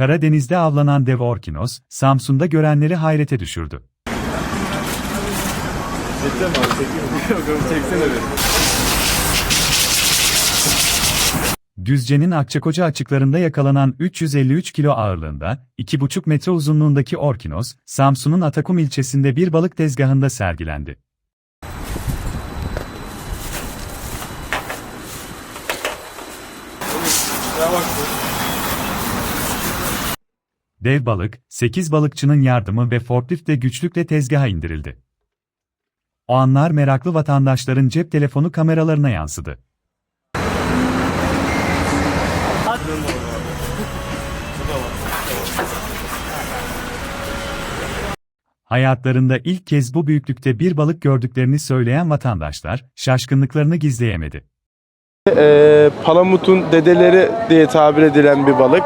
Karadeniz'de avlanan dev orkinos, Samsun'da görenleri hayrete düşürdü. Düzce'nin Akçakoca açıklarında yakalanan 353 kilo ağırlığında, 2,5 metre uzunluğundaki orkinos, Samsun'un Atakum ilçesinde bir balık tezgahında sergilendi. Dev balık, 8 balıkçının yardımı ve forkliftle güçlükle tezgaha indirildi. O anlar meraklı vatandaşların cep telefonu kameralarına yansıdı. Hayatlarında ilk kez bu büyüklükte bir balık gördüklerini söyleyen vatandaşlar, şaşkınlıklarını gizleyemedi. Ee, palamutun dedeleri diye tabir edilen bir balık.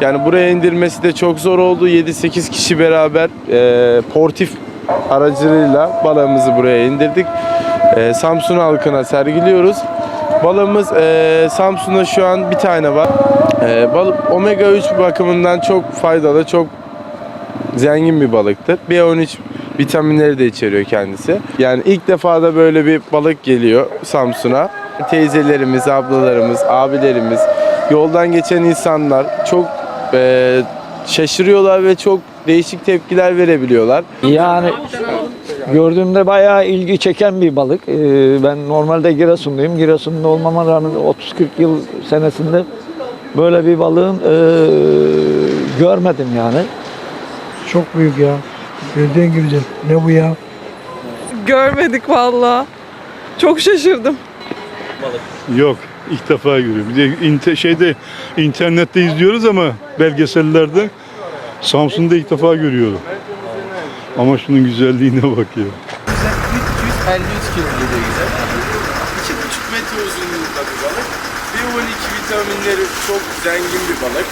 Yani buraya indirmesi de çok zor oldu. 7-8 kişi beraber e, portif aracılığıyla balığımızı buraya indirdik. E, Samsun halkına sergiliyoruz. Balığımız e, Samsun'da şu an bir tane var. E, balık omega 3 bakımından çok faydalı, çok zengin bir balıktır. B13 vitaminleri de içeriyor kendisi. Yani ilk defa da böyle bir balık geliyor Samsun'a. Teyzelerimiz, ablalarımız, abilerimiz, yoldan geçen insanlar çok e, şaşırıyorlar ve çok değişik tepkiler verebiliyorlar. Yani gördüğümde bayağı ilgi çeken bir balık. Ee, ben normalde Giresun'dayım. Giresun'da olmama rağmen 30-40 yıl senesinde böyle bir balığın ee, görmedim yani. Çok büyük ya. Bildiğin gibidir. Ne bu ya? Görmedik valla. Çok şaşırdım. Yok, ilk defa görüyorum. Bir de inte- şeyde internette izliyoruz ama belgesellerde Samsun'da ilk defa görüyorum. Ama şunun güzelliğine bak ya. 353 kilo geliyor güzel. 2,5 metre uzunluğunda bir balık. B12 vitaminleri çok zengin bir balık.